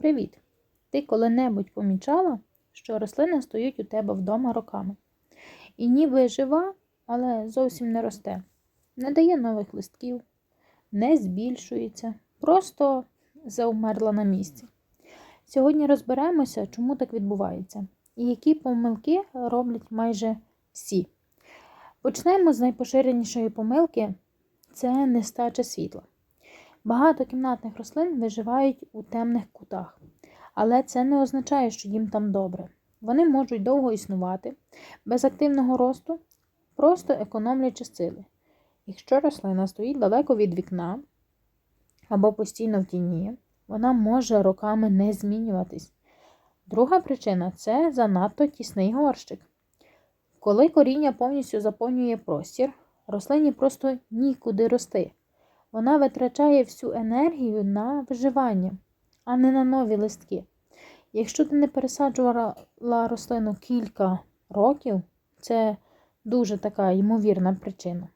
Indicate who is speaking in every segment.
Speaker 1: Привіт! Ти коли-небудь помічала, що рослини стоять у тебе вдома роками? І ніби жива, але зовсім не росте, не дає нових листків, не збільшується, просто заумерла на місці. Сьогодні розберемося, чому так відбувається, і які помилки роблять майже всі. Почнемо з найпоширенішої помилки це нестача світла. Багато кімнатних рослин виживають у темних кутах, але це не означає, що їм там добре. Вони можуть довго існувати без активного росту, просто економлячи сили. Якщо рослина стоїть далеко від вікна або постійно в тіні, вона може роками не змінюватись. Друга причина це занадто тісний горщик. Коли коріння повністю заповнює простір, рослині просто нікуди рости. Вона витрачає всю енергію на виживання, а не на нові листки. Якщо ти не пересаджувала рослину кілька років, це дуже така ймовірна причина.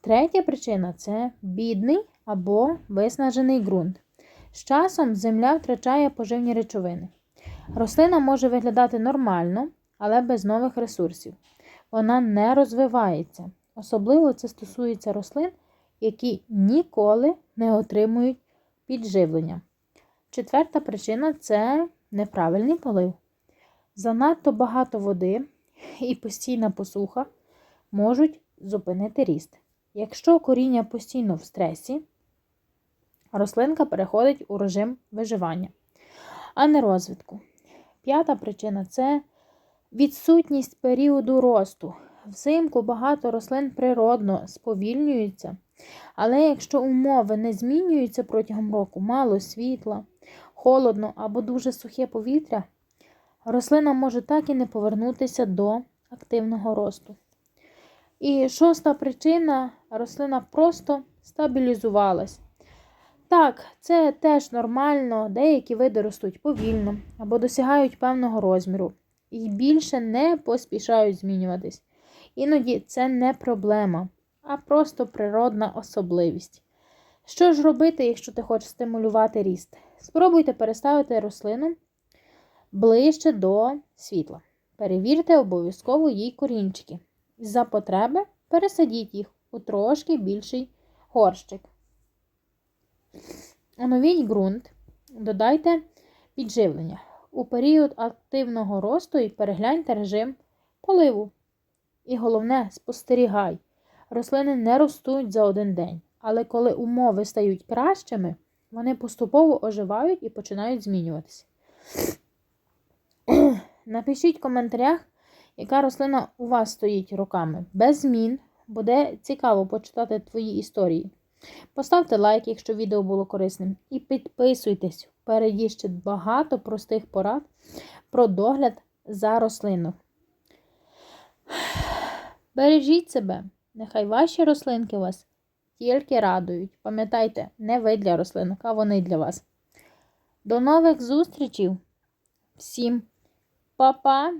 Speaker 1: Третя причина це бідний або виснажений ґрунт. З часом земля втрачає поживні речовини. Рослина може виглядати нормально, але без нових ресурсів. Вона не розвивається. Особливо це стосується рослин, які ніколи не отримують підживлення. Четверта причина це неправильний полив. Занадто багато води і постійна посуха можуть зупинити ріст. Якщо коріння постійно в стресі, рослинка переходить у режим виживання, а не розвитку. П'ята причина це відсутність періоду росту. Взимку багато рослин природно сповільнюються, але якщо умови не змінюються протягом року, мало світла, холодно або дуже сухе повітря, рослина може так і не повернутися до активного росту. І шоста причина рослина просто стабілізувалась. Так, це теж нормально, деякі види ростуть повільно або досягають певного розміру і більше не поспішають змінюватись. Іноді це не проблема, а просто природна особливість. Що ж робити, якщо ти хочеш стимулювати ріст? Спробуйте переставити рослину ближче до світла. Перевірте обов'язково їй корінчики. За потреби пересадіть їх у трошки більший горщик. Оновіть ґрунт, додайте підживлення. У період активного росту і перегляньте режим поливу. І головне, спостерігай. Рослини не ростуть за один день, але коли умови стають кращими, вони поступово оживають і починають змінюватися. Напишіть в коментарях, яка рослина у вас стоїть роками. Без змін. Буде цікаво почитати твої історії. Поставте лайк, якщо відео було корисним, і підписуйтесь. Впереді ще багато простих порад про догляд за рослину. Бережіть себе, нехай ваші рослинки вас тільки радують. Пам'ятайте, не ви для рослинок, а вони для вас. До нових зустрічей! Всім па-па!